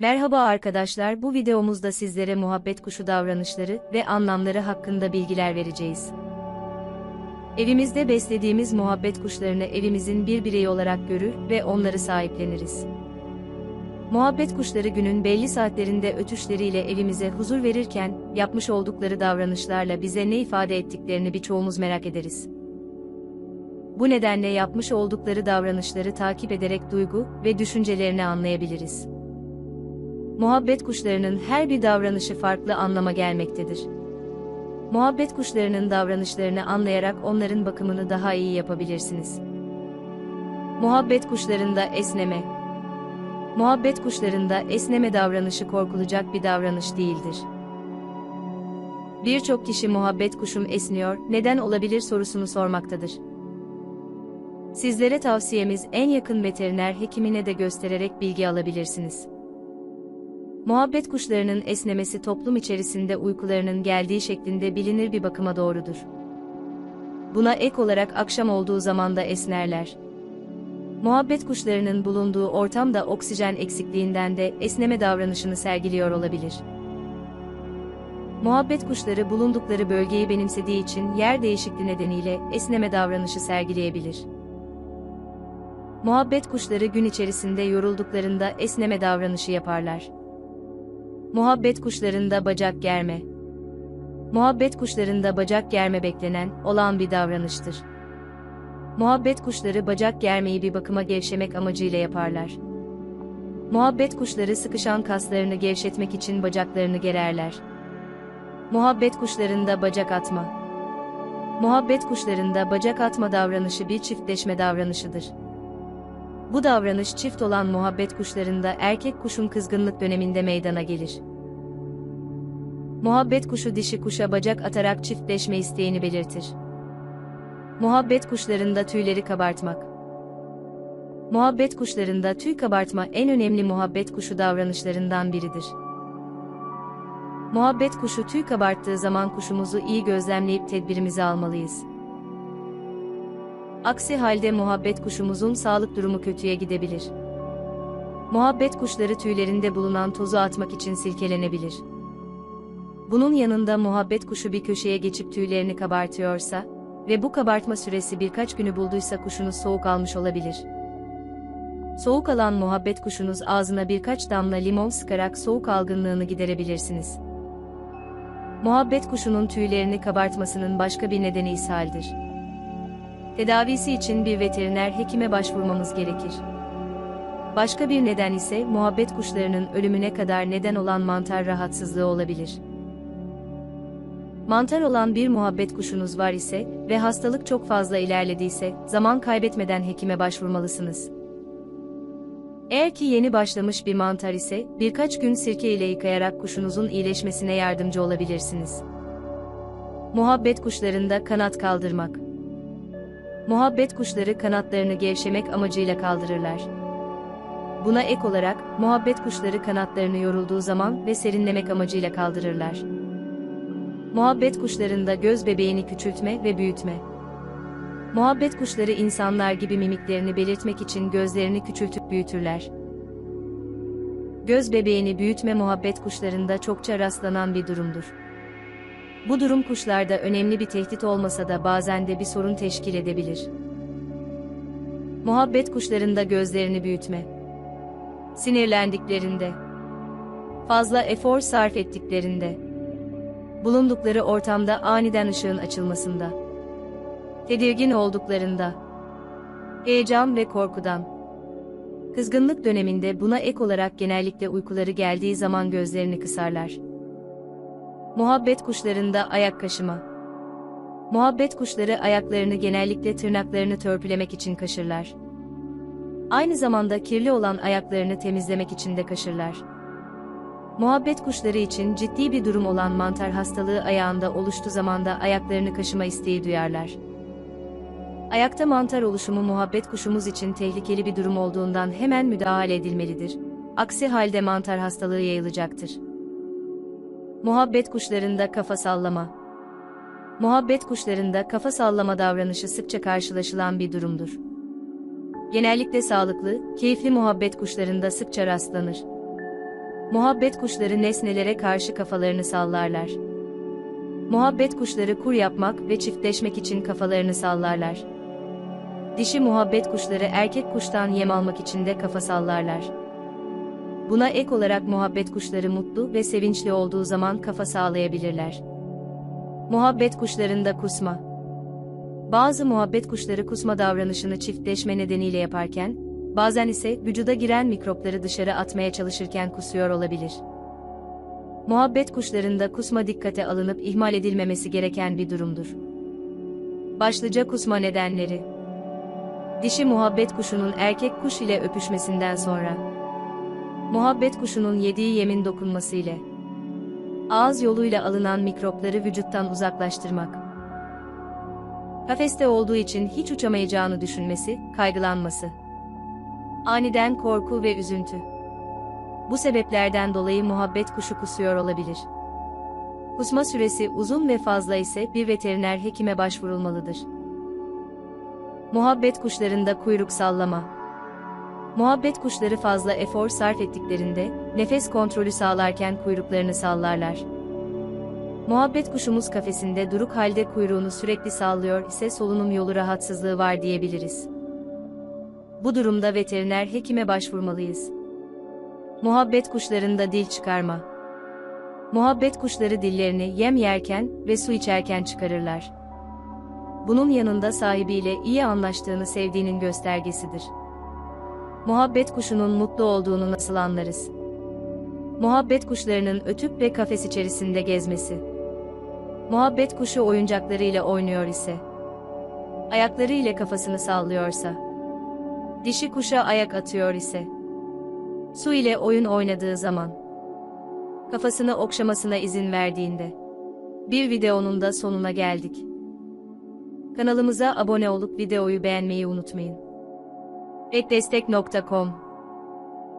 Merhaba arkadaşlar, bu videomuzda sizlere muhabbet kuşu davranışları ve anlamları hakkında bilgiler vereceğiz. Evimizde beslediğimiz muhabbet kuşlarını evimizin bir bireyi olarak görür ve onları sahipleniriz. Muhabbet kuşları günün belli saatlerinde ötüşleriyle evimize huzur verirken, yapmış oldukları davranışlarla bize ne ifade ettiklerini birçoğumuz merak ederiz. Bu nedenle yapmış oldukları davranışları takip ederek duygu ve düşüncelerini anlayabiliriz. Muhabbet kuşlarının her bir davranışı farklı anlama gelmektedir. Muhabbet kuşlarının davranışlarını anlayarak onların bakımını daha iyi yapabilirsiniz. Muhabbet kuşlarında esneme. Muhabbet kuşlarında esneme davranışı korkulacak bir davranış değildir. Birçok kişi muhabbet kuşum esniyor, neden olabilir sorusunu sormaktadır. Sizlere tavsiyemiz en yakın veteriner hekimine de göstererek bilgi alabilirsiniz. Muhabbet kuşlarının esnemesi toplum içerisinde uykularının geldiği şeklinde bilinir bir bakıma doğrudur. Buna ek olarak akşam olduğu zaman da esnerler. Muhabbet kuşlarının bulunduğu ortamda oksijen eksikliğinden de esneme davranışını sergiliyor olabilir. Muhabbet kuşları bulundukları bölgeyi benimsediği için yer değişikliği nedeniyle esneme davranışı sergileyebilir. Muhabbet kuşları gün içerisinde yorulduklarında esneme davranışı yaparlar. Muhabbet kuşlarında bacak germe. Muhabbet kuşlarında bacak germe beklenen, olan bir davranıştır. Muhabbet kuşları bacak germeyi bir bakıma gevşemek amacıyla yaparlar. Muhabbet kuşları sıkışan kaslarını gevşetmek için bacaklarını gererler. Muhabbet kuşlarında bacak atma. Muhabbet kuşlarında bacak atma davranışı bir çiftleşme davranışıdır. Bu davranış çift olan muhabbet kuşlarında erkek kuşun kızgınlık döneminde meydana gelir. Muhabbet kuşu dişi kuşa bacak atarak çiftleşme isteğini belirtir. Muhabbet kuşlarında tüyleri kabartmak. Muhabbet kuşlarında tüy kabartma en önemli muhabbet kuşu davranışlarından biridir. Muhabbet kuşu tüy kabarttığı zaman kuşumuzu iyi gözlemleyip tedbirimizi almalıyız. Aksi halde muhabbet kuşumuzun sağlık durumu kötüye gidebilir. Muhabbet kuşları tüylerinde bulunan tozu atmak için silkelenebilir. Bunun yanında muhabbet kuşu bir köşeye geçip tüylerini kabartıyorsa ve bu kabartma süresi birkaç günü bulduysa kuşunuz soğuk almış olabilir. Soğuk alan muhabbet kuşunuz ağzına birkaç damla limon sıkarak soğuk algınlığını giderebilirsiniz. Muhabbet kuşunun tüylerini kabartmasının başka bir nedeni ishaldir. Tedavisi için bir veteriner hekime başvurmamız gerekir. Başka bir neden ise muhabbet kuşlarının ölümüne kadar neden olan mantar rahatsızlığı olabilir. Mantar olan bir muhabbet kuşunuz var ise ve hastalık çok fazla ilerlediyse, zaman kaybetmeden hekime başvurmalısınız. Eğer ki yeni başlamış bir mantar ise, birkaç gün sirke ile yıkayarak kuşunuzun iyileşmesine yardımcı olabilirsiniz. Muhabbet kuşlarında kanat kaldırmak. Muhabbet kuşları kanatlarını gevşemek amacıyla kaldırırlar. Buna ek olarak, muhabbet kuşları kanatlarını yorulduğu zaman ve serinlemek amacıyla kaldırırlar. Muhabbet kuşlarında göz bebeğini küçültme ve büyütme. Muhabbet kuşları insanlar gibi mimiklerini belirtmek için gözlerini küçültüp büyütürler. Göz bebeğini büyütme muhabbet kuşlarında çokça rastlanan bir durumdur. Bu durum kuşlarda önemli bir tehdit olmasa da bazen de bir sorun teşkil edebilir. Muhabbet kuşlarında gözlerini büyütme. Sinirlendiklerinde, fazla efor sarf ettiklerinde, bulundukları ortamda aniden ışığın açılmasında, tedirgin olduklarında, heyecan ve korkudan, kızgınlık döneminde buna ek olarak genellikle uykuları geldiği zaman gözlerini kısarlar. Muhabbet kuşlarında ayak kaşıma. Muhabbet kuşları ayaklarını genellikle tırnaklarını törpülemek için kaşırlar. Aynı zamanda kirli olan ayaklarını temizlemek için de kaşırlar. Muhabbet kuşları için ciddi bir durum olan mantar hastalığı ayağında oluştu zamanda ayaklarını kaşıma isteği duyarlar. Ayakta mantar oluşumu muhabbet kuşumuz için tehlikeli bir durum olduğundan hemen müdahale edilmelidir. Aksi halde mantar hastalığı yayılacaktır. Muhabbet kuşlarında kafa sallama. Muhabbet kuşlarında kafa sallama davranışı sıkça karşılaşılan bir durumdur. Genellikle sağlıklı, keyifli muhabbet kuşlarında sıkça rastlanır. Muhabbet kuşları nesnelere karşı kafalarını sallarlar. Muhabbet kuşları kur yapmak ve çiftleşmek için kafalarını sallarlar. Dişi muhabbet kuşları erkek kuştan yem almak için de kafa sallarlar. Buna ek olarak muhabbet kuşları mutlu ve sevinçli olduğu zaman kafa sağlayabilirler. Muhabbet kuşlarında kusma. Bazı muhabbet kuşları kusma davranışını çiftleşme nedeniyle yaparken, bazen ise vücuda giren mikropları dışarı atmaya çalışırken kusuyor olabilir. Muhabbet kuşlarında kusma dikkate alınıp ihmal edilmemesi gereken bir durumdur. Başlıca kusma nedenleri Dişi muhabbet kuşunun erkek kuş ile öpüşmesinden sonra Muhabbet kuşunun yediği yemin dokunması ile Ağız yoluyla alınan mikropları vücuttan uzaklaştırmak Kafeste olduğu için hiç uçamayacağını düşünmesi, kaygılanması Aniden korku ve üzüntü bu sebeplerden dolayı muhabbet kuşu kusuyor olabilir. Kusma süresi uzun ve fazla ise bir veteriner hekime başvurulmalıdır. Muhabbet kuşlarında kuyruk sallama. Muhabbet kuşları fazla efor sarf ettiklerinde, nefes kontrolü sağlarken kuyruklarını sallarlar. Muhabbet kuşumuz kafesinde duruk halde kuyruğunu sürekli sallıyor ise solunum yolu rahatsızlığı var diyebiliriz. Bu durumda veteriner hekime başvurmalıyız. Muhabbet kuşlarında dil çıkarma. Muhabbet kuşları dillerini yem yerken ve su içerken çıkarırlar. Bunun yanında sahibiyle iyi anlaştığını sevdiğinin göstergesidir. Muhabbet kuşunun mutlu olduğunu nasıl anlarız? Muhabbet kuşlarının ötüp ve kafes içerisinde gezmesi. Muhabbet kuşu oyuncaklarıyla oynuyor ise. Ayakları ile kafasını sallıyorsa. Dişi kuşa ayak atıyor ise. Su ile oyun oynadığı zaman. Kafasını okşamasına izin verdiğinde. Bir videonun da sonuna geldik. Kanalımıza abone olup videoyu beğenmeyi unutmayın. ekdestek.com